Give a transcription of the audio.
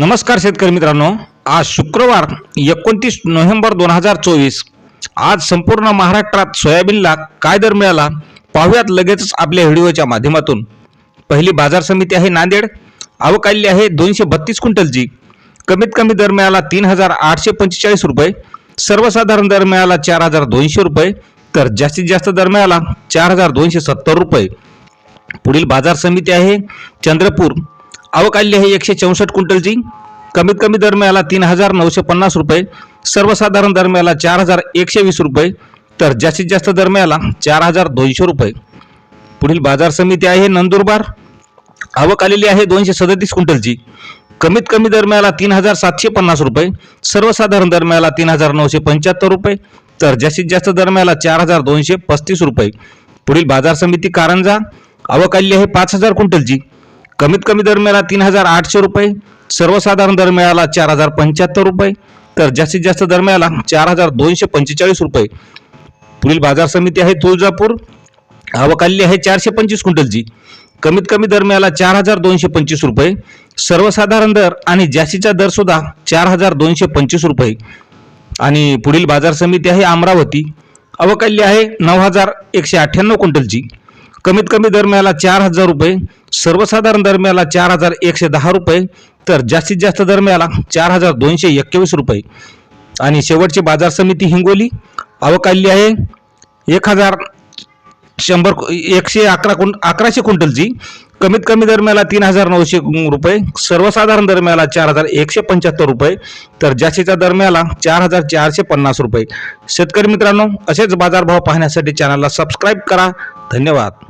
नमस्कार शेतकरी मित्रांनो. आज शुक्रवार एकोणतीस नोव्हेंबर दोन हजार चोवीस. आज संपूर्ण महाराष्ट्रात सोयाबीनला काय दर मिळाला पाहूयात लगेचच आपल्या व्हिडिओच्या माध्यमातून. पहिली बाजार समिती आहे नांदेड अवकाली आहे दोनशे बत्तीस क्विंटलची कमीत कमी दर मिळाला तीन हजार आठशे पंचेचाळीस रुपये. सर्वसाधारण दर मिळाला चार हजार दोनशे रुपये तर जास्तीत जास्त दर मिळाला चार हजार दोनशे सत्तर रुपये. पुढील बाजार समिती आहे चंद्रपूर आवक आली आहे एकशे चौसष्ट क्विंटलची. कमीत कमी दर मिळाला तीन हजार नऊशे पन्नास रुपये. सर्वसाधारण दर मिळाला चार हजार एकशे वीस रुपये. तर जास्तीत जास्त दर मिळाला चार हजार दोनशे रुपये. पुढील बाजार समिती आहे नंदुरबार. आवक आलेली आहे दोनशे सदतीस क्विंटलची. कमीत कमी दर मिळाला तीन हजार सातशे पन्नास रुपये. सर्वसाधारण दर मिळाला तीन हजार नऊशे पंच्याहत्तर रुपये. तर जास्तीत जास्त दर मिळाला चार हजार दोनशे पस्तीस रुपये. पुढील बाजार समिती कारंजा. आवक आलेली आहे पाच हजार क्विंटलची. कमीत कमी दर मिळाला तीन हजार आठशे रुपये सर्वसाधारण दर मिळाला चार हजार पंच्याहत्तर रुपये तर जास्तीत जास्त दर मिळाला चार हजार दोनशे पंचेचाळीस रुपये. पुढील बाजार समिती आहे तुळजापूर आवक आलेली आहे चारशे पंचवीस क्विंटलची. कमीत कमी दर मिळाला चार हजार दोनशे पंचवीस रुपये सर्वसाधारण दर आणि जास्तीचा दर सुद्धा चार हजार दोनशे पंचवीस रुपये. आणि पुढील बाजार समिती आहे अमरावती अवकाल्य आहे नऊ हजार एकशे अठ्ठ्याण्णव क्विंटलची. कमीत कमी दरम्याला चार हजार रुपये सर्वसाधारण दरम्याला चार हजार एकशे दहा रुपये तर जास्तीत जास्त दरम्याला चार हजार दोनशे एक्केवीस रुपये. आणि शेवटची बाजार समिती हिंगोली अवकाल्य आहे. एक हजार शंभर एकशे अकरा कुं अकराशे क्विंटलची कमीत कमी दरम्याला तीन हजार नऊशे रुपये सर्वसाधारण दरम्याला चार हजार एकशे पंच्याहत्तर रुपये तर जास्तीच्या दरम्याला चार हजार चारशे पन्नास रुपये. शेतकरी मित्रांनो असेच बाजारभाव पाहण्यासाठी चॅनलला सबस्क्राईब करा. धन्यवाद.